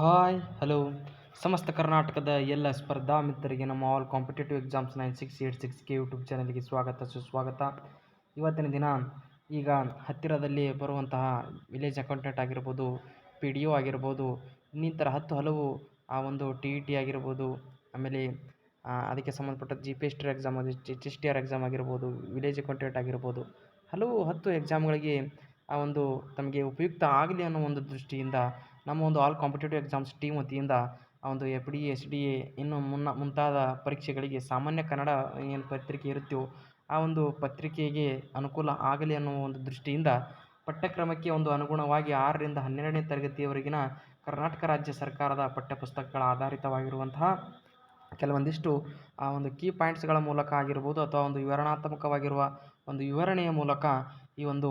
Hi, hello. ಸಮಸ್ತ ಕರ್ನಾಟಕದ ಎಲ್ಲ ಸ್ಪರ್ಧಾ ಮಿತ್ರರಿಗೆ ನಮ್ಮ all competitive exams nine six eight six K YouTube ಚಾನಲ್ಗೆ ಸ್ವಾಗತ, ಸುಸ್ವಾಗತ. ಇವತ್ತಿನ ದಿನ ಈಗ ಹತ್ತಿರದಲ್ಲಿ ಬರುವಂತಹ ವಿಲೇಜ್ ಅಕೌಂಟೆಂಟ್ ಆಗಿರ್ಬೋದು ಪಿ ಡಿ ಒ ಆಗಿರ್ಬೋದು, ಇನ್ನಿತರ ಹತ್ತು ಹಲವು ಆ ಒಂದು ಟಿ ಇ ಟಿ ಆಗಿರ್ಬೋದು, ಆಮೇಲೆ ಅದಕ್ಕೆ ಸಂಬಂಧಪಟ್ಟ G P S T exam H S T R exam ಆಗಿರ್ಬೋದು ವಿಲೇಜ್ ಅಕೌಂಟೆಂಟ್ ಆಗಿರ್ಬೋದು, ಹಲವು ಹತ್ತು ಎಕ್ಸಾಮ್ಗಳಿಗೆ ಆ ಒಂದು ತಮಗೆ ಉಪಯುಕ್ತ ಆಗಲಿ ಅನ್ನೋ ಒಂದು ದೃಷ್ಟಿಯಿಂದ ನಮ್ಮ ಒಂದು ಆಲ್ ಕಾಂಪಿಟೇಟಿವ್ ಎಕ್ಸಾಮ್ಸ್ ಟೀಮ್ ವತಿಯಿಂದ ಒಂದು F D S D A ಇನ್ನು ಮುನ್ನ ಮುಂತಾದ ಪರೀಕ್ಷೆಗಳಿಗೆ ಸಾಮಾನ್ಯ ಕನ್ನಡ ಏನು ಪತ್ರಿಕೆ ಇರುತ್ತೋ ಆ ಒಂದು ಪತ್ರಿಕೆಗೆ ಅನುಕೂಲ ಆಗಲಿ ಅನ್ನೋ ಒಂದು ದೃಷ್ಟಿಯಿಂದ ಪಠ್ಯಕ್ರಮಕ್ಕೆ ಒಂದು ಅನುಗುಣವಾಗಿ ಆರರಿಂದ ಹನ್ನೆರಡನೇ ತರಗತಿಯವರೆಗಿನ ಕರ್ನಾಟಕ ರಾಜ್ಯ ಸರ್ಕಾರದ ಪಠ್ಯಪುಸ್ತಕಗಳ ಆಧಾರಿತವಾಗಿರುವಂತಹ ಕೆಲವೊಂದಿಷ್ಟು ಆ ಒಂದು ಕೀ ಪಾಯಿಂಟ್ಸ್ಗಳ ಮೂಲಕ ಆಗಿರ್ಬೋದು ಅಥವಾ ಒಂದು ವಿವರಣಾತ್ಮಕವಾಗಿರುವ ಒಂದು ವಿವರಣೆಯ ಮೂಲಕ ಈ ಒಂದು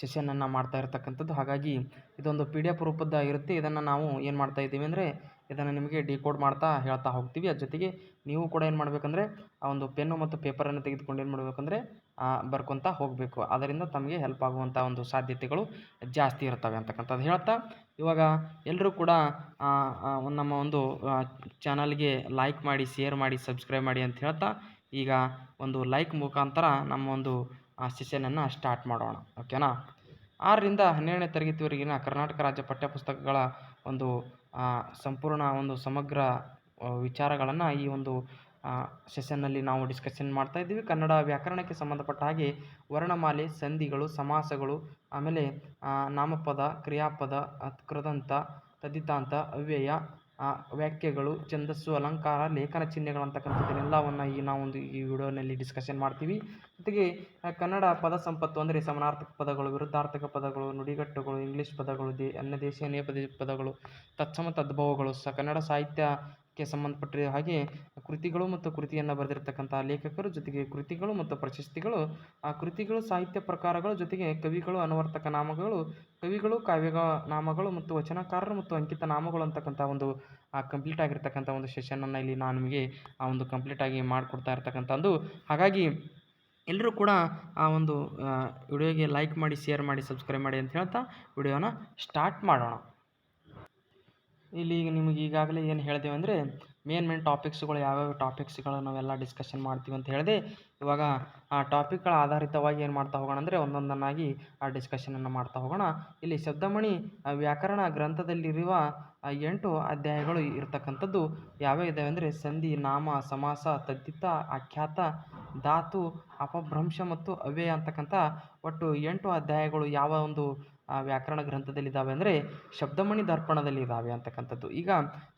ಸೆಷನನ್ನು ಮಾಡ್ತಾ ಇರ್ತಕ್ಕಂಥದ್ದು. ಹಾಗಾಗಿ ಇದೊಂದು ಪಿ ಡಿ ಎಫ್ ರೂಪದ್ದು ಇರುತ್ತೆ. ಇದನ್ನು ನಾವು ಏನು ಮಾಡ್ತಾ ಇದ್ದೀವಿ ಅಂದರೆ, ಇದನ್ನು ನಿಮಗೆ ಡಿಕೋಡ್ ಮಾಡ್ತಾ ಹೇಳ್ತಾ ಹೋಗ್ತೀವಿ. ಅದ್ರ ಜೊತೆಗೆ ನೀವು ಕೂಡ ಏನು ಮಾಡಬೇಕಂದ್ರೆ, ಆ ಒಂದು ಪೆನ್ನು ಮತ್ತು ಪೇಪರನ್ನು ತೆಗೆದುಕೊಂಡು ಏನು ಮಾಡಬೇಕಂದ್ರೆ ಬರ್ಕೊತಾ ಹೋಗಬೇಕು. ಅದರಿಂದ ತಮಗೆ ಹೆಲ್ಪ್ ಆಗುವಂಥ ಒಂದು ಸಾಧ್ಯತೆಗಳು ಜಾಸ್ತಿ ಇರ್ತವೆ ಅಂತಕ್ಕಂಥದ್ದು ಹೇಳ್ತಾ. ಇವಾಗ ಎಲ್ಲರೂ ಕೂಡ ನಮ್ಮ ಒಂದು ಚಾನಲ್ಗೆ ಲೈಕ್ ಮಾಡಿ, ಶೇರ್ ಮಾಡಿ, ಸಬ್ಸ್ಕ್ರೈಬ್ ಮಾಡಿ ಅಂತ ಹೇಳ್ತಾ. ಈಗ ಒಂದು ಲೈಕ್ ಮುಖಾಂತರ ನಮ್ಮ ಒಂದು ಸೆಷನನ್ನು ಸ್ಟಾರ್ಟ್ ಮಾಡೋಣ ಓಕೆನಾ? ಆರರಿಂದ ಹನ್ನೆರಡನೇ ತರಗತಿವರೆಗಿನ ಕರ್ನಾಟಕ ರಾಜ್ಯ ಪಠ್ಯಪುಸ್ತಕಗಳ ಒಂದು ಆ, ಸಂಪೂರ್ಣ ಒಂದು ಸಮಗ್ರ ವಿಚಾರಗಳನ್ನು ಈ ಒಂದು ಸೆಷನ್ನಲ್ಲಿ ನಾವು ಡಿಸ್ಕಷನ್ ಮಾಡ್ತಾ ಇದ್ದೀವಿ. ಕನ್ನಡ ವ್ಯಾಕರಣಕ್ಕೆ ಸಂಬಂಧಪಟ್ಟ ಹಾಗೆ ವರ್ಣಮಾಲೆ ಸಂಧಿಗಳು ಸಮಾಸಗಳು ಆಮೇಲೆ ನಾಮಪದ ಕ್ರಿಯಾಪದ ಕೃದಂತ ತದ್ದಿತಾಂತ ಅವ್ಯಯ ಆ, ವಾಕ್ಯಗಳು ಛಂದಸ್ಸು ಅಲಂಕಾರ ಲೇಖನ ಚಿಹ್ನೆಗಳು ಅಂತಕ್ಕಂಥದ್ದನ್ನೆಲ್ಲವನ್ನು ಈ ನಾವೊಂದು ಈ ವಿಡಿಯೋನಲ್ಲಿ ಡಿಸ್ಕಷನ್ ಮಾಡ್ತೀವಿ. ಜೊತೆಗೆ ಕನ್ನಡ ಪದ ಸಂಪತ್ತು ಅಂದರೆ ಸಮಾನಾರ್ಥಕ ಪದಗಳು ವಿರುದ್ಧಾರ್ಥಕ ಪದಗಳು ನುಡಿಗಟ್ಟುಗಳು ಇಂಗ್ಲೀಷ್ ಪದಗಳು ದೇ ಅನ್ಯದೇಶೀಯ ನೇಪದಿ ಪದಗಳು ತತ್ಸಮ ತದ್ಭವಗಳು ಸ ಕನ್ನಡ ಸಾಹಿತ್ಯಕ್ಕೆ ಸಂಬಂಧಪಟ್ಟಿರೋ ಹಾಗೆ ಕೃತಿಗಳು ಮತ್ತು ಕೃತಿಯನ್ನು ಬರೆದಿರ್ತಕ್ಕಂಥ ಲೇಖಕರು ಜೊತೆಗೆ ಕೃತಿಗಳು ಮತ್ತು ಪ್ರಶಸ್ತಿಗಳು, ಆ ಕೃತಿಗಳು ಸಾಹಿತ್ಯ ಪ್ರಕಾರಗಳು ಜೊತೆಗೆ ಕವಿಗಳು ಅನುವರ್ತಕ ನಾಮಗಳು, ಕವಿಗಳು ಕಾವ್ಯಗಳ ನಾಮಗಳು ಮತ್ತು ವಚನಕಾರರು ಮತ್ತು ಅಂಕಿತ ನಾಮಗಳು ಅಂತಕ್ಕಂಥ ಒಂದು ಕಂಪ್ಲೀಟ್ ಆಗಿರ್ತಕ್ಕಂಥ ಒಂದು ಸೆಷನನ್ನು ಇಲ್ಲಿ ನಾನು ನಿಮಗೆ ಆ ಒಂದು ಕಂಪ್ಲೀಟಾಗಿ ಮಾಡಿಕೊಡ್ತಾ ಇರ್ತಕ್ಕಂಥದ್ದು ಹಾಗಾಗಿ ಎಲ್ಲರೂ ಕೂಡ ಆ ಒಂದು ವಿಡಿಯೋಗೆ ಲೈಕ್ ಮಾಡಿ ಶೇರ್ ಮಾಡಿ ಸಬ್ಸ್ಕ್ರೈಬ್ ಮಾಡಿ ಅಂತ ಹೇಳ್ತಾ ವಿಡಿಯೋನ ಸ್ಟಾರ್ಟ್ ಮಾಡೋಣ. ಇಲ್ಲಿ ಈಗ ನಿಮಗೆ ಈಗಾಗಲೇ ಏನು ಹೇಳಿದೆವು ಅಂದರೆ ಮೇನ್ ಮೇನ್ ಟಾಪಿಕ್ಸ್ಗಳು ಯಾವ್ಯಾವ ಟಾಪಿಕ್ಸ್ಗಳು ನಾವೆಲ್ಲ ಡಿಸ್ಕಷನ್ ಮಾಡ್ತೀವಿ ಅಂತ ಹೇಳಿದೆ. ಇವಾಗ ಆ ಟಾಪಿಕ್ಗಳ ಆಧಾರಿತವಾಗಿ ಏನು ಮಾಡ್ತಾ ಹೋಗೋಣ ಅಂದರೆ ಒಂದೊಂದನ್ನಾಗಿ ಆ ಡಿಸ್ಕಷನನ್ನು ಮಾಡ್ತಾ ಹೋಗೋಣ. ಇಲ್ಲಿ ಶಬ್ದಮಣಿ ವ್ಯಾಕರಣ ಗ್ರಂಥದಲ್ಲಿರುವ ಎಂಟು ಅಧ್ಯಾಯಗಳು ಇರತಕ್ಕಂಥದ್ದು ಯಾವ್ಯಾವ ಇದ್ದಾವೆ ಅಂದರೆ, ಸಂಧಿ, ನಾಮ, ಸಮಾಸ, ತದ್ದಿತ, ಆಖ್ಯಾತ, ಧಾತು, ಅಪಭ್ರಂಶ ಮತ್ತು ಅವ್ಯಯ ಅಂತಕ್ಕಂಥ ಒಟ್ಟು ಎಂಟು ಅಧ್ಯಾಯಗಳು ಯಾವ ಒಂದು ಆ, ವ್ಯಾಕರಣ ಗ್ರಂಥದಲ್ಲಿದ್ದಾವೆ ಅಂದರೆ ಶಬ್ದಮಣಿ ದರ್ಪಣದಲ್ಲಿ ಇದ್ದಾವೆ ಅಂತಕ್ಕಂಥದ್ದು. ಈಗ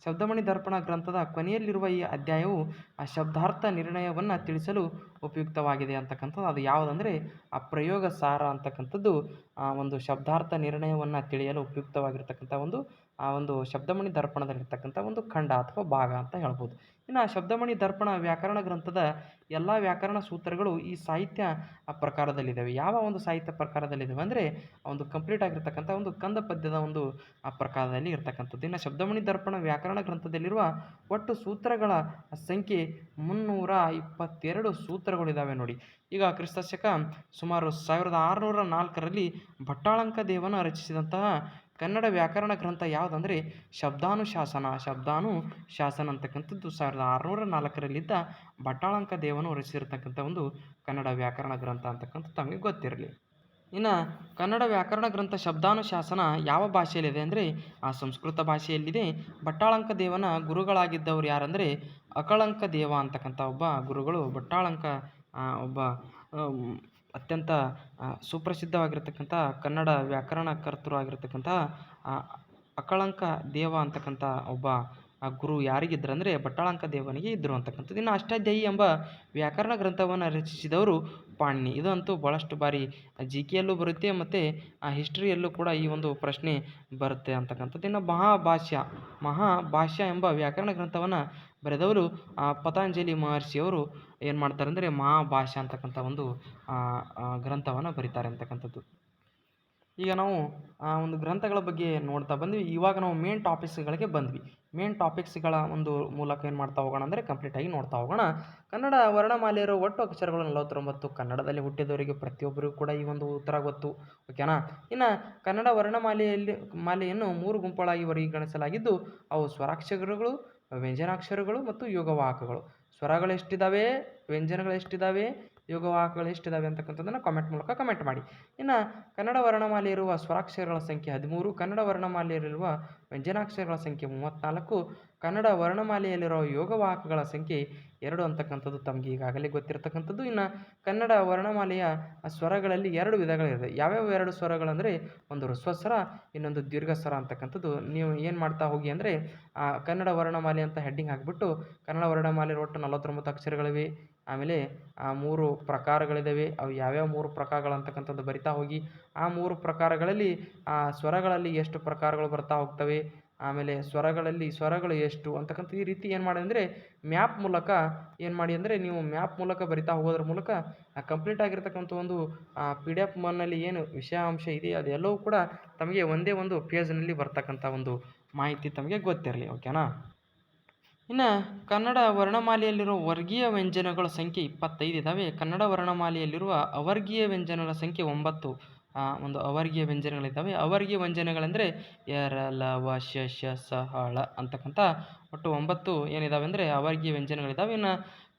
ಶಬ್ದಮಣಿ ದರ್ಪಣ ಗ್ರಂಥದ ಕೊನೆಯಲ್ಲಿರುವ ಈ ಅಧ್ಯಾಯವು ಆ ಶಬ್ದಾರ್ಥ ನಿರ್ಣಯವನ್ನು ತಿಳಿಸಲು ಉಪಯುಕ್ತವಾಗಿದೆ ಅಂತಕ್ಕಂಥದ್ದು. ಅದು ಯಾವುದಂದರೆ ಆ ಪ್ರಯೋಗ ಸಾರ ಅಂತಕ್ಕಂಥದ್ದು ಆ ಒಂದು ಶಬ್ದಾರ್ಥ ನಿರ್ಣಯವನ್ನು ತಿಳಿಯಲು ಉಪಯುಕ್ತವಾಗಿರ್ತಕ್ಕಂಥ ಒಂದು ಆ ಒಂದು ಶಬ್ದಮಣಿ ದರ್ಪಣದಲ್ಲಿರ್ತಕ್ಕಂಥ ಒಂದು ಖಂಡ ಅಥವಾ ಭಾಗ ಅಂತ ಹೇಳ್ಬೋದು. ಇನ್ನು ಆ ಶಬ್ದಮಣಿ ದರ್ಪಣ ವ್ಯಾಕರಣ ಗ್ರಂಥದ ಎಲ್ಲ ವ್ಯಾಕರಣ ಸೂತ್ರಗಳು ಈ ಸಾಹಿತ್ಯ ಪ್ರಕಾರದಲ್ಲಿದ್ದಾವೆ. ಯಾವ ಒಂದು ಸಾಹಿತ್ಯ ಪ್ರಕಾರದಲ್ಲಿದ್ದಾವೆ ಅಂದರೆ ಒಂದು ಕಂಪ್ಲೀಟ್ ಆಗಿರ್ತಕ್ಕಂಥ ಒಂದು ಕಂದ ಪದ್ಯದ ಒಂದು, ಆ, ಪ್ರಕಾರದಲ್ಲಿ ಇರ್ತಕ್ಕಂಥದ್ದು. ಇನ್ನು ಶಬ್ದಮಣಿ ದರ್ಪಣ ವ್ಯಾಕರಣ ಗ್ರಂಥದಲ್ಲಿರುವ ಒಟ್ಟು ಸೂತ್ರಗಳ ಸಂಖ್ಯೆ ಮುನ್ನೂರ ಇಪ್ಪತ್ತೆರಡು ಸೂತ್ರಗಳಿದ್ದಾವೆ ನೋಡಿ. ಈಗ ಕ್ರಿಸ್ತಶಕ ಸುಮಾರು ಸಾವಿರದ ಆರುನೂರ ನಾಲ್ಕರಲ್ಲಿ ಭಟ್ಟಾಳಂಕ ದೇವನ ರಚಿಸಿದಂತಹ ಕನ್ನಡ ವ್ಯಾಕರಣ ಗ್ರಂಥ ಯಾವುದಂದರೆ ಶಬ್ದಾನುಶಾಸನ ಶಬ್ದಾನುಶಾಸನ ಅಂತಕ್ಕಂಥದ್ದು. ಸಾವಿರದ ಆರುನೂರ ನಾಲ್ಕರಲ್ಲಿದ್ದ ಭಟ್ಟಾಳಂಕ ದೇವನು ರಚಿಸಿರ್ತಕ್ಕಂಥ ಒಂದು ಕನ್ನಡ ವ್ಯಾಕರಣ ಗ್ರಂಥ ಅಂತಕ್ಕಂಥದ್ದು ತಮಗೆ ಗೊತ್ತಿರಲಿ. ಇನ್ನು ಕನ್ನಡ ವ್ಯಾಕರಣ ಗ್ರಂಥ ಶಬ್ದಾನುಶಾಸನ ಯಾವ ಭಾಷೆಯಲ್ಲಿದೆ ಅಂದರೆ ಆ ಸಂಸ್ಕೃತ ಭಾಷೆಯಲ್ಲಿದೆ. ಬಟ್ಟಾಳಂಕ ದೇವನ ಗುರುಗಳಾಗಿದ್ದವರು ಯಾರಂದರೆ ಅಕಳಂಕ ದೇವ ಅಂತಕ್ಕಂಥ ಒಬ್ಬ ಗುರುಗಳು. ಬಟ್ಟಾಳಂಕ ಒಬ್ಬ ಅತ್ಯಂತ ಸುಪ್ರಸಿದ್ಧವಾಗಿರತಕ್ಕಂಥ ಕನ್ನಡ ವ್ಯಾಕರಣ ಕರ್ತೃ ಆಗಿರ್ತಕ್ಕಂಥ ಅಕಳಂಕ ದೇವ ಅಂತಕ್ಕಂಥ ಒಬ್ಬ ಗುರು ಯಾರಿಗಿದ್ರು ಅಂದರೆ ಭಟ್ಟಾಳಂಕ ದೇವನಿಗೆ ಇದ್ದರು ಅಂತಕ್ಕಂಥದ್ದು. ಇನ್ನು ಅಷ್ಟಾಧ್ಯಾಯಿ ಎಂಬ ವ್ಯಾಕರಣ ಗ್ರಂಥವನ್ನು ರಚಿಸಿದವರು ಪಾಣಿನಿ. ಇದಂತೂ ಭಾಳಷ್ಟು ಬಾರಿ ಜಿ ಕೆಯಲ್ಲೂ ಬರುತ್ತೆ ಮತ್ತು, ಆ, ಹಿಸ್ಟ್ರಿಯಲ್ಲೂ ಕೂಡ ಈ ಒಂದು ಪ್ರಶ್ನೆ ಬರುತ್ತೆ ಅಂತಕ್ಕಂಥದ್ದು. ಇನ್ನು ಮಹಾಭಾಷ್ಯ ಮಹಾಭಾಷ್ಯ ಎಂಬ ವ್ಯಾಕರಣ ಗ್ರಂಥವನ್ನು ಬರೆದವರು ಪತಂಜಲಿ ಮಹರ್ಷಿಯವರು ಏನು ಮಾಡ್ತಾರೆ ಅಂದರೆ ಮಹಾಭಾಷ್ಯ ಅಂತಕ್ಕಂಥ ಒಂದು ಗ್ರಂಥವನ್ನು ಬರೀತಾರೆ ಅಂತಕ್ಕಂಥದ್ದು. ಈಗ ನಾವು, ಆ, ಒಂದು ಗ್ರಂಥಗಳ ಬಗ್ಗೆ ನೋಡ್ತಾ ಬಂದ್ವಿ. ಇವಾಗ ನಾವು ಮೇನ್ ಟಾಪಿಕ್ಸ್ಗಳಿಗೆ ಬಂದ್ವಿ. ಮೇನ್ ಟಾಪಿಕ್ಸ್ಗಳ ಒಂದು ಮೂಲಕ ಏನು ಮಾಡ್ತಾ ಹೋಗೋಣ ಅಂದರೆ ಕಂಪ್ಲೀಟಾಗಿ ನೋಡ್ತಾ ಹೋಗೋಣ. ಕನ್ನಡ ವರ್ಣಮಾಲೆಯರು ಒಟ್ಟು ಅಕ್ಷರಗಳು ನಲವತ್ತೊಂಬತ್ತು. ಕನ್ನಡದಲ್ಲಿ ಹುಟ್ಟಿದವರಿಗೆ ಪ್ರತಿಯೊಬ್ಬರಿಗೂ ಕೂಡ ಈ ಒಂದು ಉತ್ತರ ಗೊತ್ತು. ಓಕೆನಾ ಇನ್ನು ಕನ್ನಡ ವರ್ಣಮಾಲೆಯಲ್ಲಿ, ಮಾಲೆಯನ್ನು ಮೂರು ಗುಂಪುಗಳಾಗಿ ವರ್ಗೀಕರಿಸಲಾಗಿದ್ದು, ಅವು ಸ್ವರಾಕ್ಷರಗಳು ವ್ಯಂಜನಾಕ್ಷರಗಳು ಮತ್ತು ಯೋಗವಾಹಕಗಳು. ಸ್ವರಗಳು ವ್ಯಂಜನಗಳೆಷ್ಟಿದ್ದಾವೆ ಯೋಗವಾಹಕಗಳು ಎಷ್ಟಿದ್ದಾವೆ ಅಂತಕ್ಕಂಥದ್ದನ್ನು ಕಾಮೆಂಟ್ ಮೂಲಕ ಕಮೆಂಟ್ ಮಾಡಿ. ಇನ್ನು ಕನ್ನಡ ವರ್ಣಮಾಲೆ ಇರುವ ಸ್ವರಾಕ್ಷರಗಳ ಸಂಖ್ಯೆ ಹದಿಮೂರು, ಕನ್ನಡ ವರ್ಣಮಾಲೆಯಲ್ಲಿರುವ ವ್ಯಂಜನಾಕ್ಷರಗಳ ಸಂಖ್ಯೆ ಮೂವತ್ತ್ನಾಲ್ಕು ಕನ್ನಡ ವರ್ಣಮಾಲೆಯಲ್ಲಿರುವ ಯೋಗವಾಹಕಗಳ ಸಂಖ್ಯೆ ಎರಡು ಅಂತಕ್ಕಂಥದ್ದು ತಮಗೆ ಈಗಾಗಲೇ ಗೊತ್ತಿರತಕ್ಕಂಥದ್ದು. ಇನ್ನು ಕನ್ನಡ ವರ್ಣಮಾಲೆಯ ಸ್ವರಗಳಲ್ಲಿ ಎರಡು ವಿಧಗಳಿದೆ. ಯಾವ್ಯಾವ ಎರಡು ಸ್ವರಗಳಂದರೆ ಒಂದು ಹೃಸ್ವ ಸ್ವರ, ಇನ್ನೊಂದು ದೀರ್ಘ ಸ್ವರ ಅಂತಕ್ಕಂಥದ್ದು. ನೀವು ಏನು ಮಾಡ್ತಾ ಹೋಗಿ ಅಂದರೆ ಕನ್ನಡ ವರ್ಣಮಾಲೆ ಅಂತ ಹೆಡ್ಡಿಂಗ್ ಹಾಕಿಬಿಟ್ಟು ಕನ್ನಡ ವರ್ಣಮಾಲೆ ಒಟ್ಟು ನಲವತ್ತೊಂಬತ್ತು ಅಕ್ಷರಗಳಿವೆ ಆಮೇಲೆ ಆ ಮೂರು ಪ್ರಕಾರಗಳಿದ್ದಾವೆ ಅವು ಯಾವ್ಯಾವ ಮೂರು ಪ್ರಕಾರಗಳು ಅಂತಕ್ಕಂಥದ್ದು ಬರಿತಾ ಹೋಗಿ. ಆ ಮೂರು ಪ್ರಕಾರಗಳಲ್ಲಿ ಆ ಸ್ವರಗಳಲ್ಲಿ ಎಷ್ಟು ಪ್ರಕಾರಗಳು ಬರ್ತಾ ಹೋಗ್ತವೆ? ಆಮೇಲೆ ಸ್ವರಗಳಲ್ಲಿ ಸ್ವರಗಳು ಎಷ್ಟು ಅಂತಕ್ಕಂಥ ಈ ರೀತಿ ಏನು ಮಾಡಿ ಅಂದರೆ ಮ್ಯಾಪ್ ಮೂಲಕ ಏನು ಮಾಡಿ ಅಂದರೆ ನೀವು ಮ್ಯಾಪ್ ಮೂಲಕ ಬರಿತಾ ಹೋಗೋದ್ರ ಮೂಲಕ ಕಂಪ್ಲೀಟ್ ಆಗಿರ್ತಕ್ಕಂಥ ಒಂದು ಪಿ ಡಿ ಎಫ್ ಮನ್ನಲ್ಲಿ ಏನು ವಿಷಯಾಂಶ ಇದೆ ಅದೆಲ್ಲವೂ ಕೂಡ ತಮಗೆ ಒಂದೇ ಒಂದು ಪೇಜ್ನಲ್ಲಿ ಬರ್ತಕ್ಕಂಥ ಒಂದು ಮಾಹಿತಿ ತಮಗೆ ಗೊತ್ತಿರಲಿ. ಓಕೆನಾ ಇನ್ನು ಕನ್ನಡ ವರ್ಣಮಾಲೆಯಲ್ಲಿರುವ ವರ್ಗೀಯ ವ್ಯಂಜನಗಳ ಸಂಖ್ಯೆ ಇಪ್ಪತ್ತೈದು ಇದ್ದಾವೆ ಕನ್ನಡ ವರ್ಣಮಾಲೆಯಲ್ಲಿರುವ ಅವರ್ಗೀಯ ವ್ಯಂಜನಗಳ ಸಂಖ್ಯೆ ಒಂಬತ್ತು ಒಂದು ಅವರ್ಗೀಯ ವ್ಯಂಜನಗಳಿದ್ದಾವೆ ಅವರ್ಗೀಯ ವ್ಯಂಜನಗಳೆಂದರೆ ಎರ ಲ ವ ಶ ಶ ಸ ಹಳ ಅಂತಕ್ಕಂಥ ಒಟ್ಟು ಒಂಬತ್ತು ಏನಿದ್ದಾವೆ ಅಂದರೆ ಅವರ್ಗೀಯ ವ್ಯಂಜನಗಳಿದ್ದಾವೆ ಇನ್ನು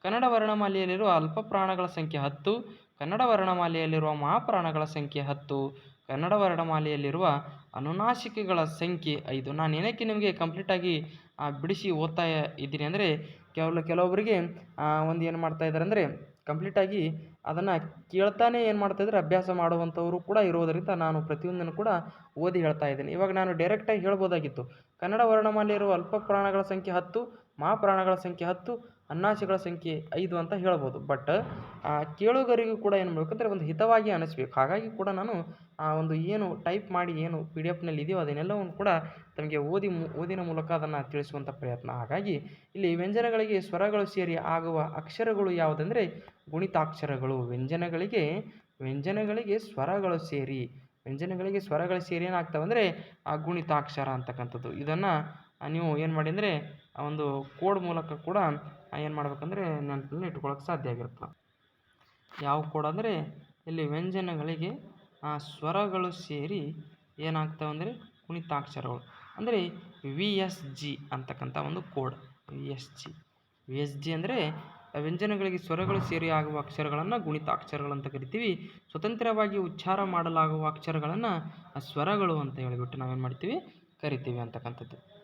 ಕನ್ನಡ ವರ್ಣಮಾಲೆಯಲ್ಲಿರುವ ಅಲ್ಪ ಪ್ರಾಣಗಳ ಸಂಖ್ಯೆ ಹತ್ತು, ಕನ್ನಡ ವರ್ಣಮಾಲೆಯಲ್ಲಿರುವ ಮಹಾಪ್ರಾಣಗಳ ಸಂಖ್ಯೆ ಹತ್ತು, ಕನ್ನಡ ವರ್ಣಮಾಲೆಯಲ್ಲಿರುವ ಅನುನಾಸಿಕೆಗಳ ಸಂಖ್ಯೆ ಐದು. ನಾನು ಏನಕ್ಕೆ ನಿಮಗೆ ಕಂಪ್ಲೀಟಾಗಿ ಬಿಡಿಸಿ ಓದ್ತಾ ಇದ್ದೀನಿ. ಅಂದರೆ ಕೆಲವು ಕೆಲವೊಬ್ಬರಿಗೆ ಒಂದು ಏನು ಮಾಡ್ತಾ ಇದ್ದಾರೆ ಅಂದರೆ ಕಂಪ್ಲೀಟಾಗಿ ಅದನ್ನು ಕೇಳ್ತಾನೆ ಏನು ಮಾಡ್ತಾ ಇದ್ದಾರೆ ಅಭ್ಯಾಸ ಮಾಡುವಂಥವರು ಕೂಡ ಇರೋದರಿಂದ ನಾನು ಪ್ರತಿಯೊಂದನ್ನು ಕೂಡ ಓದಿ ಹೇಳ್ತಾ ಇದ್ದೀನಿ. ಇವಾಗ ನಾನು ಡೈರೆಕ್ಟಾಗಿ ಹೇಳ್ಬೋದಾಗಿತ್ತು. ಕನ್ನಡ ವರ್ಣಮಾಲೆ ಇರುವ ಅಲ್ಪ ಪ್ರಾಣಗಳ ಸಂಖ್ಯೆ ಹತ್ತು ಮಹಾಪ್ರಾಣಗಳ ಸಂಖ್ಯೆ ಹತ್ತು ಅನ್ನಾಸಿಗಳ ಸಂಖ್ಯೆ ಐದು ಅಂತ ಹೇಳ್ಬೋದು. ಬಟ್ ಕೇಳುಗರಿಗೂ ಕೂಡ ಏನು ಮಾಡಬೇಕಂದ್ರೆ ಒಂದು ಹಿತವಾಗಿ ಅನಿಸ್ಬೇಕು. ಹಾಗಾಗಿ ಕೂಡ ನಾನು, ಆ, ಒಂದು ಏನು ಟೈಪ್ ಮಾಡಿ ಏನು ಪಿ ಡಿ ಎಫ್ನಲ್ಲಿ ಇದೆಯೋ ಅದನ್ನೆಲ್ಲವನ್ನು ಕೂಡ ತಮಗೆ ಓದಿ ಓದಿನ ಮೂಲಕ ಅದನ್ನು ತಿಳಿಸುವಂಥ ಪ್ರಯತ್ನ. ಹಾಗಾಗಿ ಇಲ್ಲಿ ವ್ಯಂಜನಗಳಿಗೆ ಸ್ವರಗಳು ಸೇರಿ ಆಗುವ ಅಕ್ಷರಗಳು ಯಾವುದಂದರೆ ಗುಣಿತಾಕ್ಷರಗಳು. ವ್ಯಂಜನಗಳಿಗೆ ವ್ಯಂಜನಗಳಿಗೆ ಸ್ವರಗಳು ಸೇರಿ, ವ್ಯಂಜನಗಳಿಗೆ ಸ್ವರಗಳು ಸೇರಿ ಏನಾಗ್ತವೆ ಅಂದರೆ ಆ ಗುಣಿತಾಕ್ಷರ ಅಂತಕ್ಕಂಥದ್ದು. ಇದನ್ನು ನೀವು ಏನು ಮಾಡಿ ಅಂದರೆ ಆ, ಒಂದು ಕೋಡ್ ಮೂಲಕ ಕೂಡ ಏನು ಮಾಡ್ಬೇಕಂದ್ರೆ ನೆನಪಲ್ಲಿ ಇಟ್ಕೊಳ್ಳೋಕೆ ಸಾಧ್ಯ ಆಗಿರುತ್ತೆ. ಯಾವ ಕೋಡ್ ಅಂದರೆ ಇಲ್ಲಿ ವ್ಯಂಜನಗಳಿಗೆ, ಆ, ಸ್ವರಗಳು ಸೇರಿ ಏನಾಗ್ತವೆ ಅಂದರೆ ಕುಣಿತಾಕ್ಷರಗಳು. ಅಂದರೆ ವಿ ಎಸ್ ಜಿ ಅಂತಕ್ಕಂಥ ಒಂದು code. V S G V S G ಅಂದರೆ ವ್ಯಂಜನಗಳಿಗೆ ಸ್ವರಗಳು ಸೇರಿ ಆಗುವ ಅಕ್ಷರಗಳನ್ನು ಗುಣಿತಾಕ್ಷರಗಳು ಅಂತ ಕರಿತೀವಿ. ಸ್ವತಂತ್ರವಾಗಿ ಉಚ್ಚಾರ ಮಾಡಲಾಗುವ ಅಕ್ಷರಗಳನ್ನು ಸ್ವರಗಳು ಅಂತ ಹೇಳಿಬಿಟ್ಟು ನಾವೇನು ಮಾಡ್ತೀವಿ? ಕರಿತೀವಿ ಅಂತಕ್ಕಂಥದ್ದು.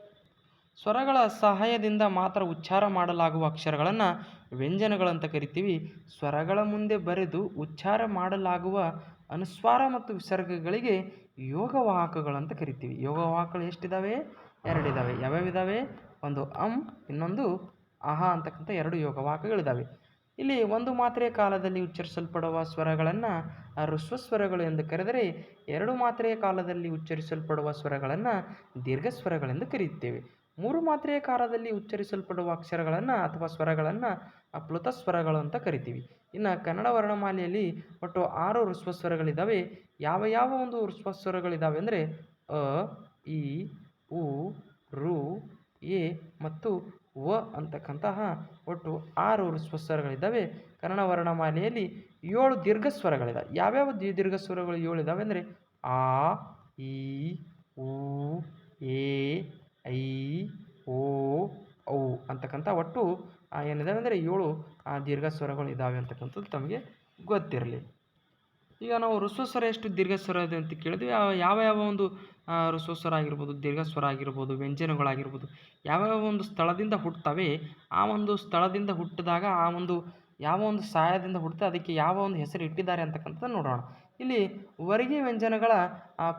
ಸ್ವರಗಳ ಸಹಾಯದಿಂದ ಮಾತ್ರ ಉಚ್ಚಾರ ಮಾಡಲಾಗುವ ಅಕ್ಷರಗಳನ್ನು ವ್ಯಂಜನಗಳಂತ ಕರಿತೀವಿ. ಸ್ವರಗಳ ಮುಂದೆ ಬರೆದು ಉಚ್ಚಾರ ಮಾಡಲಾಗುವ ಅನುಸ್ವಾರ ಮತ್ತು ವಿಸರ್ಗಗಳಿಗೆ ಯೋಗವಾಹಕಗಳಂತ ಕರಿತೀವಿ. ಯೋಗವಾಹಕಗಳು ಎಷ್ಟಿದ್ದಾವೆ ಎರಡಿದ್ದಾವೆ ಯಾವ್ಯಾವಿದ್ದಾವೆ ಒಂದು ಅಂ, ಇನ್ನೊಂದು ಅಹ ಅಂತಕ್ಕಂಥ ಎರಡು ಯೋಗವಾಹಕಗಳಿದ್ದಾವೆ ಇಲ್ಲಿ ಒಂದು ಮಾತ್ರೆಯ ಕಾಲದಲ್ಲಿ ಉಚ್ಚರಿಸಲ್ಪಡುವ ಸ್ವರಗಳನ್ನು ಸ್ವರಗಳು ಎಂದು ಕರೆದರೆ ಎರಡು ಮಾತ್ರೆಯ ಕಾಲದಲ್ಲಿ ಉಚ್ಚರಿಸಲ್ಪಡುವ ಸ್ವರಗಳನ್ನು ದೀರ್ಘ ಸ್ವರಗಳೆಂದು ಕರೆಯುತ್ತೇವೆ ಮೂರು ಮಾತ್ರೆಯ ಕಾಲದಲ್ಲಿ ಉಚ್ಚರಿಸಲ್ಪಡುವ ಅಕ್ಷರಗಳನ್ನು ಅಥವಾ ಸ್ವರಗಳನ್ನು ಪ್ಲುತ ಸ್ವರಗಳು ಅಂತ ಕರಿತೀವಿ. ಇನ್ನು ಕನ್ನಡ ವರ್ಣಮಾಲೆಯಲ್ಲಿ ಒಟ್ಟು ಆರು ಸ್ವರಗಳಿದ್ದಾವೆ ಯಾವ ಯಾವ ಒಂದು ಸ್ವರಗಳಿದ್ದಾವೆ ಅಂದರೆ ಅ, ಇ, ಉ, ರು, ಎ ಮತ್ತು ವ ಅಂತಕ್ಕಂತಹ ಒಟ್ಟು ಆರು ಸ್ವರಗಳಿದ್ದಾವೆ ಕನ್ನಡ ವರ್ಣಮಾಲೆಯಲ್ಲಿ ಏಳು ದೀರ್ಘ ಸ್ವರಗಳಿದ್ದಾವೆ ಯಾವ್ಯಾವ ದೀರ್ಘ ಸ್ವರಗಳು ಏಳು ಇದ್ದಾವೆ ಅಂದರೆ ಆ, ಇ, ಉ, ಎ ಐ, ಓ, ಔ ಅಂತಕ್ಕಂಥ ಒಟ್ಟು ಏನಿದಾವೆ ಅಂದರೆ ಏಳು ದೀರ್ಘ ಸ್ವರಗಳು ಇದ್ದಾವೆ ಅಂತಕ್ಕಂಥದ್ದು ತಮಗೆ ಗೊತ್ತಿರಲಿ. ಈಗ ನಾವು ಋಸ್ವಸ್ವರ ಸ್ವರ ಎಷ್ಟು ದೀರ್ಘ ಸ್ವರ ಇದೆ ಅಂತ ಕೇಳಿದ್ವಿ. ಯಾವ ಯಾವ ಒಂದು ಋಸ್ವಸ್ವರ ಸ್ವರ ಆಗಿರ್ಬೋದು ದೀರ್ಘ ಸ್ವರ ಆಗಿರ್ಬೋದು, ವ್ಯಂಜನಗಳಾಗಿರ್ಬೋದು ಯಾವ್ಯಾವ ಒಂದು ಸ್ಥಳದಿಂದ ಹುಟ್ಟುತ್ತವೆ ಆ ಒಂದು ಸ್ಥಳದಿಂದ ಹುಟ್ಟಿದಾಗ ಆ ಒಂದು, ಯಾವ ಒಂದು ಸಹಾಯದಿಂದ ಹುಟ್ಟುತ್ತೆ ಅದಕ್ಕೆ ಯಾವ ಒಂದು ಹೆಸರು ಇಟ್ಟಿದ್ದಾರೆ ಅಂತಕ್ಕಂಥದ್ದು ನೋಡೋಣ. ಇಲ್ಲಿ ವರ್ಗೀಯ ವ್ಯಂಜನಗಳ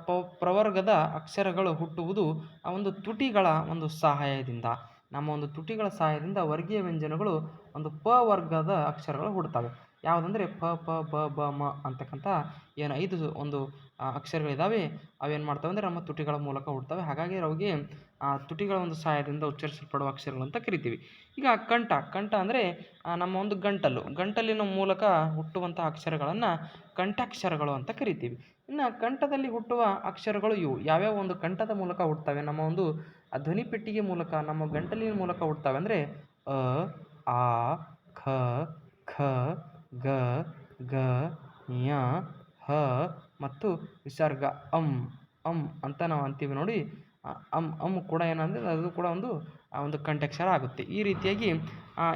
ಪ ಪ್ರವರ್ಗದ ಅಕ್ಷರಗಳು ಹುಟ್ಟುವುದು ಆ ಒಂದು ತುಟಿಗಳ ಒಂದು ಸಹಾಯದಿಂದ. ನಮ್ಮ ಒಂದು ತುಟಿಗಳ ಸಹಾಯದಿಂದ ವರ್ಗೀಯ ವ್ಯಂಜನಗಳು ಒಂದು ಪ ವರ್ಗದ ಅಕ್ಷರಗಳು ಹುಡ್ತವೆ ಯಾವುದಂದರೆ ಪ ಪ, ಬ ಬ, ಮ ಅಂತಕ್ಕಂಥ ಏನು ಐದು ಒಂದು ಅಕ್ಷರಗಳಿದ್ದಾವೆ ಅವೇನು ಮಾಡ್ತವೆ ಅಂದರೆ ನಮ್ಮ ತುಟಿಗಳ ಮೂಲಕ ಹುಡ್ತವೆ ಹಾಗಾಗಿ ಅವ್ರಿಗೆ ಆ, ತುಟಿಗಳ ಒಂದು ಸಹಾಯದಿಂದ ಉಚ್ಚರಿಸಲ್ಪಡುವ ಅಕ್ಷರಗಳು ಅಂತ ಕರಿತೀವಿ. ಈಗ ಕಂಠ ಕಂಠ ಅಂದರೆ ನಮ್ಮ ಒಂದು ಗಂಟಲು. ಗಂಟಲಿನ ಮೂಲಕ ಹುಟ್ಟುವಂಥ ಅಕ್ಷರಗಳನ್ನು ಕಂಠಾಕ್ಷರಗಳು ಅಂತ ಕರಿತೀವಿ. ಇನ್ನು ಕಂಠದಲ್ಲಿ ಹುಟ್ಟುವ ಅಕ್ಷರಗಳು ಇವು. ಯಾವ್ಯಾವ ಒಂದು ಕಂಠದ ಮೂಲಕ ಹುಟ್ಟುತ್ತವೆ ನಮ್ಮ ಒಂದು ಧ್ವನಿ ಪೆಟ್ಟಿಗೆ ಮೂಲಕ, ನಮ್ಮ ಗಂಟಲಿನ ಮೂಲಕ ಹುಟ್ಟುತ್ತವೆ ಅಂದರೆ, ಅ, ಆ, ಖ ಖ ಗ ಗ, ಯ, ಹ ಮತ್ತು ವಿಸರ್ಗ, ಅಂ ಅಂ ಅಂತ ನಾವು ಅಂತೀವಿ ನೋಡಿ. ಅಂ ಅಂ ಕೂಡ ಏನಂದರೆ ಅದು ಕೂಡ ಒಂದು, ಆ, ಒಂದು ಕಂಠಾಕ್ಷರ ಆಗುತ್ತೆ. ಈ ರೀತಿಯಾಗಿ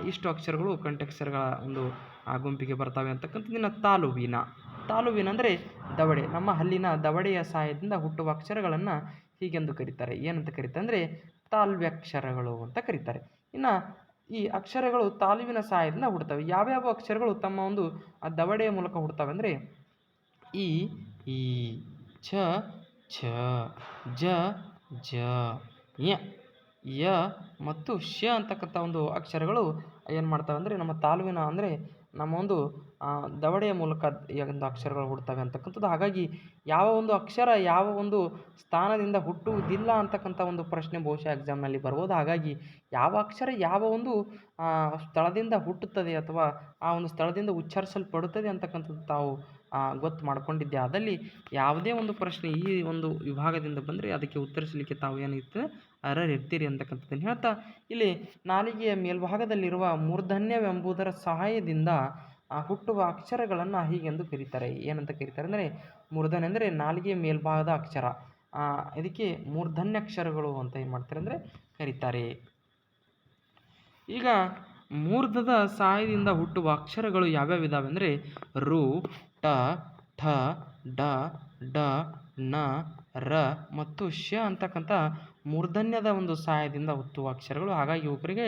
ಇಷ್ಟು ಅಕ್ಷರಗಳು ಕಂಠಾಕ್ಷರಗಳ ಒಂದು ಗುಂಪಿಗೆ ಬರ್ತವೆ ಅಂತಕ್ಕಂಥದ್ದು ತಾಲುವಿನ. ತಾಲುವಿನ ಅಂದರೆ ದವಡೆ. ನಮ್ಮ ಹಲ್ಲಿನ ದವಡೆಯ ಸಹಾಯದಿಂದ ಹುಟ್ಟುವ ಅಕ್ಷರಗಳನ್ನು ಹೀಗೆಂದು ಕರೀತಾರೆ. ಏನಂತ ಕರೀತಾರೆ ಅಂದರೆ ತಾಲ್ವ್ಯಕ್ಷರಗಳು ಅಂತ ಕರೀತಾರೆ. ಇನ್ನು ಈ ಅಕ್ಷರಗಳು ತಾಲುವಿನ ಸಹಾಯದಿಂದ ಹುಡ್ತವೆ. ಯಾವ್ಯಾವ ಅಕ್ಷರಗಳು ತಮ್ಮ ಒಂದು ದವಡೆಯ ಮೂಲಕ ಹುಡ್ತವೆ ಅಂದರೆ, ಈ ಈ, ಛ ಛ, ಜ ಜ, ಯ ಯ ಮತ್ತು ಶ ಅಂತಕ್ಕಂಥ ಒಂದು ಅಕ್ಷರಗಳು ಏನು ಮಾಡ್ತವೆ ಅಂದರೆ ನಮ್ಮ ತಾಲುವಿನ ಅಂದರೆ ನಮ್ಮ ಒಂದು ದವಡೆಯ ಮೂಲಕ ಒಂದು ಅಕ್ಷರಗಳು ಹುಡ್ತವೆ ಅಂತಕ್ಕಂಥದ್ದು. ಹಾಗಾಗಿ ಯಾವ ಒಂದು ಅಕ್ಷರ ಯಾವ ಒಂದು ಸ್ಥಾನದಿಂದ ಹುಟ್ಟುವುದಿಲ್ಲ ಅಂತಕ್ಕಂಥ ಒಂದು ಪ್ರಶ್ನೆ ಬಹುಶಃ ಎಕ್ಸಾಮ್ನಲ್ಲಿ ಬರ್ಬೋದು. ಹಾಗಾಗಿ ಯಾವ ಅಕ್ಷರ ಯಾವ ಒಂದು ಸ್ಥಳದಿಂದ ಹುಟ್ಟುತ್ತದೆ ಅಥವಾ ಆ ಒಂದು ಸ್ಥಳದಿಂದ ಉಚ್ಚರಿಸಲ್ಪಡುತ್ತದೆ ಅಂತಕ್ಕಂಥದ್ದು ತಾವು ಗೊತ್ತು ಮಾಡಿಕೊಂಡಿದ್ದೆ. ಅದಲ್ಲಿ ಯಾವುದೇ ಒಂದು ಪ್ರಶ್ನೆ ಈ ಒಂದು ವಿಭಾಗದಿಂದ ಬಂದರೆ ಅದಕ್ಕೆ ಉತ್ತರಿಸಲಿಕ್ಕೆ ತಾವು ಏನಿರ್ತದೆ ಅರ್ಹರಿರ್ತೀರಿ ಅಂತಕ್ಕಂಥದ್ದನ್ನು ಹೇಳ್ತಾ, ಇಲ್ಲಿ ನಾಲಿಗೆಯ ಮೇಲ್ಭಾಗದಲ್ಲಿರುವ ಮೂರ್ಧನ್ಯವೆಂಬುದರ ಸಹಾಯದಿಂದ ಆ ಹುಟ್ಟುವ ಅಕ್ಷರಗಳನ್ನು ಹೀಗೆಂದು ಕರೀತಾರೆ. ಏನಂತ ಕರೀತಾರೆ ಅಂದರೆ ಮೂರ್ಧನ್ಯ ಅಂದರೆ ನಾಲಿಗೆ ಮೇಲ್ಭಾಗದ ಅಕ್ಷರ. ಇದಕ್ಕೆ ಮೂರ್ಧನ್ಯಾಕ್ಷರಗಳು ಅಂತ ಏನು ಮಾಡ್ತಾರೆ ಅಂದರೆ ಕರೀತಾರೆ. ಈಗ ಮೂರ್ಧದ ಸಹಾಯದಿಂದ ಹುಟ್ಟುವ ಅಕ್ಷರಗಳು ಯಾವ್ಯಾವ ಇದಾವೆ ಅಂದರೆ ರು, ಟ ಠ ಡ ಡ ನ ರ ಮತ್ತು ಶ ಅಂತಕ್ಕಂಥ ಮೂರ್ಧನ್ಯದ ಒಂದು ಸಹಾಯದಿಂದ ಹುಟ್ಟುವ ಅಕ್ಷರಗಳು. ಹಾಗಾಗಿ ಇವುಗಳಿಗೆ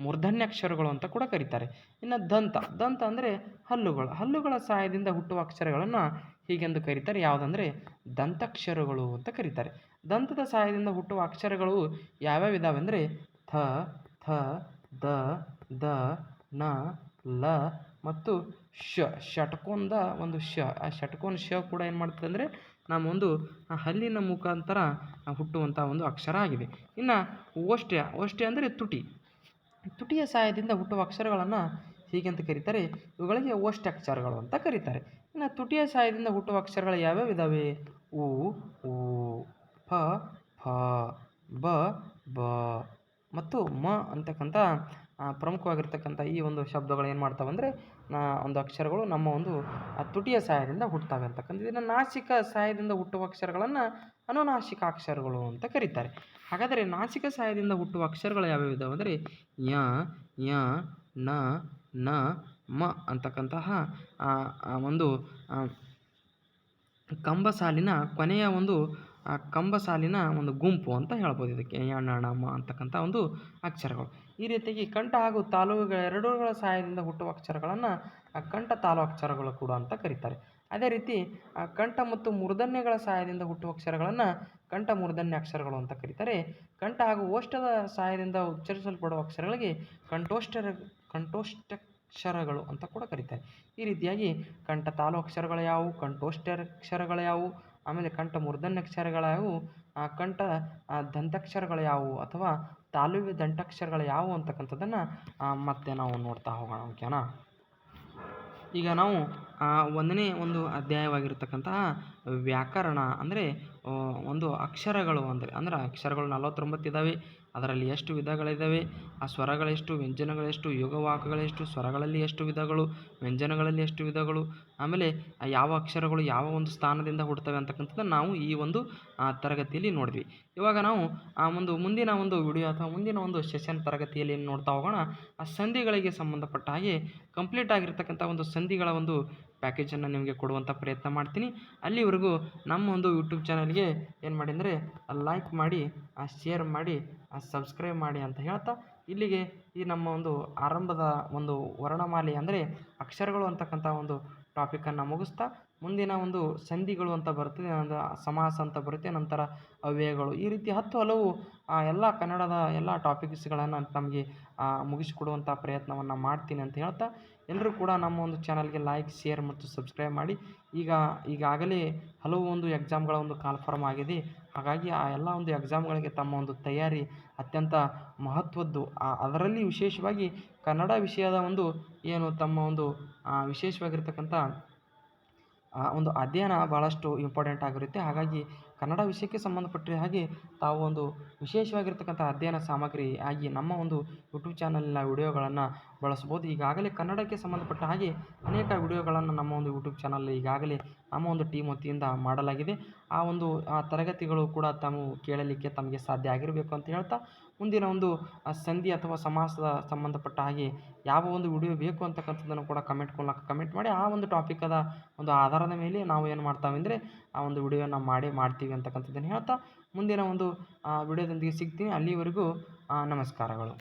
ಮೂರ್ಧನ್ಯಾಕ್ಷರಗಳು ಅಂತ ಕೂಡ ಕರೀತಾರೆ. ಇನ್ನು ದಂತ ದಂತ ಅಂದರೆ ಹಲ್ಲುಗಳು. ಹಲ್ಲುಗಳ ಸಹಾಯದಿಂದ ಹುಟ್ಟುವ ಅಕ್ಷರಗಳನ್ನು ಹೀಗೆಂದು ಕರೀತಾರೆ. ಯಾವುದಂದರೆ ದಂತಾಕ್ಷರಗಳು ಅಂತ ಕರೀತಾರೆ. ದಂತದ ಸಹಾಯದಿಂದ ಹುಟ್ಟುವ ಅಕ್ಷರಗಳು ಯಾವ್ಯಾವ ಇದಾವೆ ಅಂದರೆ ಥ ಥ, ದ ದ, ನ, ಲ ಮತ್ತು ಶ. ಷಟ್ಕೋನದ ಒಂದು ಶ. ಆ ಷಟ್ಕೋನ ಶ ಕೂಡ ಏನು ಮಾಡ್ತದೆ ಅಂದರೆ ನಮ್ಮ ಒಂದು ಆ ಹಲ್ಲಿನ ಮುಖಾಂತರ ಹುಟ್ಟುವಂಥ ಒಂದು ಅಕ್ಷರ ಆಗಿದೆ. ಇನ್ನು ಓಷ್ಟ್ಯ ಓಷ್ಟ್ಯ ಅಂದರೆ ತುಟಿ. ತುಟಿಯ ಸಹಾಯದಿಂದ ಹುಟ್ಟುವ ಅಕ್ಷರಗಳನ್ನು ಹೀಗೆಂತ ಕರೀತಾರೆ. ಇವುಗಳಿಗೆ ಓಷ್ಟ್ಯಾಕ್ಷರಗಳು ಅಂತ ಕರೀತಾರೆ. ಇನ್ನು ತುಟಿಯ ಸಹಾಯದಿಂದ ಹುಟ್ಟುವ ಅಕ್ಷರಗಳು ಯಾವ್ಯಾವ ಇದ್ದಾವೆ ಉ ಉ, ಫ ಫ, ಬ ಬ ಮತ್ತು ಮ ಅಂತಕ್ಕಂಥ ಪ್ರಮುಖವಾಗಿರ್ತಕ್ಕಂಥ ಈ ಒಂದು ಶಬ್ದಗಳು ಏನು ಮಾಡ್ತಾವೆ ಅಂದರೆ ಒಂದು ಅಕ್ಷರಗಳು ನಮ್ಮ ಒಂದು ತುಟಿಯ ಸಹಾಯದಿಂದ ಹುಟ್ಟುತ್ತವೆ ಅಂತಕ್ಕಂಥ ಇದನ್ನು ನಾಸಿಕ ಸಹಾಯದಿಂದ ಹುಟ್ಟುವ ಅಕ್ಷರಗಳನ್ನು ಅನುನಾಸಿಕ ಅಕ್ಷರಗಳು ಅಂತ ಕರೀತಾರೆ. ಹಾಗಾದರೆ ನಾಸಿಕ ಸಹಾಯದಿಂದ ಹುಟ್ಟುವ ಅಕ್ಷರಗಳು ಯಾವ್ಯಾವ ಇದಾವೆ ಅಂದರೆ, ಯ ಯ, ನ ನ, ಮ ಅಂತಕ್ಕಂತಹ ಒಂದು ಕಂಬಸಾಲಿನ ಕಂಬ ಸಾಲಿನ ಕೊನೆಯ ಒಂದು ಆ ಕಂಬ ಸಾಲಿನ ಒಂದು ಗುಂಪು ಅಂತ ಹೇಳ್ಬೋದು ಇದಕ್ಕೆ. ಯಣ ಮ ಅಂತಕ್ಕಂಥ ಒಂದು ಅಕ್ಷರಗಳು. ಈ ರೀತಿಯಾಗಿ ಕಂಠ ಹಾಗೂ ತಾಲೂಕುಗಳ ಎರಡೂಗಳ ಸಹಾಯದಿಂದ ಹುಟ್ಟುವ ಅಕ್ಷರಗಳನ್ನು ಕಂಠ ತಾಲು ಅಕ್ಷರಗಳು ಕೂಡ ಅಂತ ಕರೀತಾರೆ. ಅದೇ ರೀತಿ ಕಂಠ ಮತ್ತು ಮೂರ್ಧನ್ಯಗಳ ಸಹಾಯದಿಂದ ಹುಟ್ಟುವ ಅಕ್ಷರಗಳನ್ನು ಕಂಠ ಮೂರ್ಧನ್ಯ ಅಕ್ಷರಗಳು ಅಂತ ಕರೀತಾರೆ. ಕಂಠ ಹಾಗೂ ಓಷ್ಠದ ಸಹಾಯದಿಂದ ಉಚ್ಚರಿಸಲ್ಪಡುವ ಅಕ್ಷರಗಳಿಗೆ ಕಂಠೋಷ್ಠರ, ಕಂಠೋಷ್ಠಕ್ಷರಗಳು ಅಂತ ಕೂಡ ಕರೀತಾರೆ. ಈ ರೀತಿಯಾಗಿ ಕಂಠ ತಾಲು ಅಕ್ಷರಗಳು ಯಾವುವು? ಕಂಠೋಷ್ಠಾಕ್ಷರಗಳು ಯಾವುವು? ಆಮೇಲೆ ಕಂಠ ಮೂರ್ಧನ್ಯಾಕ್ಷರಗಳು ಯಾವುವು? ಆ ಕಂಠ ದಂತಕ್ಷರಗಳು ಯಾವುವು? ಅಥವಾ ತಾಲುವ್ಯ ದಂಟಕ್ಷರಗಳು ಯಾವುವು ಅಂತಕ್ಕಂಥದ್ದನ್ನು ಮತ್ತೆ ನಾವು ನೋಡ್ತಾ ಹೋಗೋಣ ಓಕೆನಾ ಈಗ ನಾವು ಒಂದನೇ ಒಂದು ಅಧ್ಯಾಯವಾಗಿರ್ತಕ್ಕಂತಹ ವ್ಯಾಕರಣ ಅಂದರೆ ಒಂದು ಅಕ್ಷರಗಳು ಅಂದರೆ ಅಂದ್ರೆ ಅಕ್ಷರಗಳು ನಲವತ್ತೊಂಬತ್ತು ಇದ್ದಾವೆ ಅದರಲ್ಲಿ ಎಷ್ಟು ವಿಧಗಳಿದ್ದಾವೆ ಆ ಸ್ವರಗಳೆಷ್ಟು ವ್ಯಂಜನಗಳೆಷ್ಟು ಯೋಗವಾಕಗಳೆಷ್ಟು ಸ್ವರಗಳಲ್ಲಿ ಎಷ್ಟು ವಿಧಗಳು ವ್ಯಂಜನಗಳಲ್ಲಿ ಎಷ್ಟು ವಿಧಗಳು? ಆಮೇಲೆ ಯಾವ ಅಕ್ಷರಗಳು ಯಾವ ಒಂದು ಸ್ಥಾನದಿಂದ ಹುಡ್ತವೆ ಅಂತಕ್ಕಂಥದ್ದು ನಾವು ಈ ಒಂದು ಆ, ತರಗತಿಯಲ್ಲಿ ನೋಡಿದ್ವಿ. ಇವಾಗ ನಾವು ಆ ಒಂದು ಮುಂದಿನ ಒಂದು ವಿಡಿಯೋ ಅಥವಾ ಮುಂದಿನ ಒಂದು ಸೆಷನ್ ತರಗತಿಯಲ್ಲಿ ಏನು ನೋಡ್ತಾ ಹೋಗೋಣ. ಆ ಸಂಧಿಗಳಿಗೆ ಸಂಬಂಧಪಟ್ಟ ಹಾಗೆ ಕಂಪ್ಲೀಟ್ ಆಗಿರ್ತಕ್ಕಂಥ ಒಂದು ಸಂಧಿಗಳ ಒಂದು ಪ್ಯಾಕೇಜನ್ನು ನಿಮಗೆ ಕೊಡುವಂಥ ಪ್ರಯತ್ನ ಮಾಡ್ತೀನಿ. ಅಲ್ಲಿವರೆಗೂ ನಮ್ಮ ಒಂದು ಯೂಟ್ಯೂಬ್ ಚಾನಲ್ಗೆ ಏನು ಮಾಡಿ ಅಂದರೆ ಲೈಕ್ ಮಾಡಿ ಶೇರ್ ಮಾಡಿ ಸಬ್ಸ್ಕ್ರೈಬ್ ಮಾಡಿ ಅಂತ ಹೇಳ್ತಾ, ಇಲ್ಲಿಗೆ ಈ ನಮ್ಮ ಒಂದು ಆರಂಭದ ಒಂದು ವರ್ಣಮಾಲೆ ಅಂದರೆ ಅಕ್ಷರಗಳು ಅಂತಕ್ಕಂಥ ಒಂದು ಟಾಪಿಕನ್ನು ಮುಗಿಸ್ತಾ ಮುಂದಿನ ಒಂದು ಸಂಧಿಗಳು ಅಂತ ಬರುತ್ತೆ ಒಂದು ಸಮಾಸ ಅಂತ ಬರುತ್ತೆ, ನಂತರ ಅವ್ಯಯಗಳು. ಈ ರೀತಿ ಹತ್ತು ಹಲವು ಎಲ್ಲ ಕನ್ನಡದ ಎಲ್ಲ ಟಾಪಿಕ್ಸ್ಗಳನ್ನು ನಮಗೆ ಮುಗಿಸಿಕೊಡುವಂಥ ಪ್ರಯತ್ನವನ್ನು ಮಾಡ್ತೀನಿ ಅಂತ ಹೇಳ್ತಾ ಎಲ್ಲರೂ ಕೂಡ ನಮ್ಮ ಒಂದು ಚಾನಲ್ಗೆ ಲೈಕ್ ಶೇರ್ ಮತ್ತು ಸಬ್ಸ್ಕ್ರೈಬ್ ಮಾಡಿ. ಈಗ, ಈಗಾಗಲೇ ಹಲವು ಒಂದು ಎಕ್ಸಾಮ್ಗಳ ಒಂದು ಕಾನ್ಫರ್ಮ್ ಆಗಿದೆ. ಹಾಗಾಗಿ ಆ ಎಲ್ಲ ಒಂದು ಎಕ್ಸಾಮ್ಗಳಿಗೆ ತಮ್ಮ ಒಂದು ತಯಾರಿ ಅತ್ಯಂತ ಮಹತ್ವದ್ದು. ಅದರಲ್ಲಿ ವಿಶೇಷವಾಗಿ ಕನ್ನಡ ವಿಷಯದ ಒಂದು ಏನು ತಮ್ಮ ಒಂದು ವಿಶೇಷವಾಗಿರ್ತಕ್ಕಂಥ ಆ ಒಂದು ಅಧ್ಯಯನ ಭಾಳಷ್ಟು ಇಂಪಾರ್ಟೆಂಟ್ ಆಗಿರುತ್ತೆ. ಹಾಗಾಗಿ ಕನ್ನಡ ವಿಷಯಕ್ಕೆ ಸಂಬಂಧಪಟ್ಟ ಹಾಗೆ ತಾವು ಒಂದು ವಿಶೇಷವಾಗಿರ್ತಕ್ಕಂಥ ಅಧ್ಯಯನ ಸಾಮಗ್ರಿ ಆಗಿ ನಮ್ಮ ಒಂದು ಯೂಟ್ಯೂಬ್ ಚಾನಲ್ನ ವಿಡಿಯೋಗಳನ್ನು ಬಳಸ್ಬೋದು ಈಗಾಗಲೇ ಕನ್ನಡಕ್ಕೆ ಸಂಬಂಧಪಟ್ಟ ಹಾಗೆ ಅನೇಕ ವಿಡಿಯೋಗಳನ್ನು ನಮ್ಮ ಒಂದು ಯೂಟ್ಯೂಬ್ ಚಾನಲ್ ಈಗಾಗಲೇ ನಮ್ಮ ಒಂದು ಟೀಮ್ ವತಿಯಿಂದ ಮಾಡಲಾಗಿದೆ. ಆ ಒಂದು, ಆ ತರಗತಿಗಳು ಕೂಡ ತಾವು ಕೇಳಲಿಕ್ಕೆ ತಮಗೆ ಸಾಧ್ಯ ಆಗಿರಬೇಕು ಅಂತ ಹೇಳ್ತಾ, ಮುಂದಿನ ಒಂದು ಸಂಧಿ ಅಥವಾ ಸಮಾಸದ ಸಂಬಂಧಪಟ್ಟ ಹಾಗೆ ಯಾವ ಒಂದು ವಿಡಿಯೋ ಬೇಕು ಅಂತಕ್ಕಂಥದ್ದನ್ನು ಕೂಡ ಕಮೆಂಟ್ ಮೂಲಕ ಕಮೆಂಟ್ ಮಾಡಿ, ಆ ಒಂದು ಟಾಪಿಕದ ಒಂದು ಆಧಾರದ ಮೇಲೆ ನಾವು ಏನು ಮಾಡ್ತಾವೆ ಅಂದರೆ ಆ ಒಂದು ವಿಡಿಯೋನ ಮಾಡಿ ಮಾಡ್ತೀವಿ ಅಂತಕ್ಕಂಥದ್ದನ್ನು ಹೇಳ್ತಾ, ಮುಂದಿನ ಒಂದು ವಿಡಿಯೋದೊಂದಿಗೆ ಸಿಗ್ತೀನಿ. ಅಲ್ಲಿವರೆಗೂ ನಮಸ್ಕಾರಗಳು.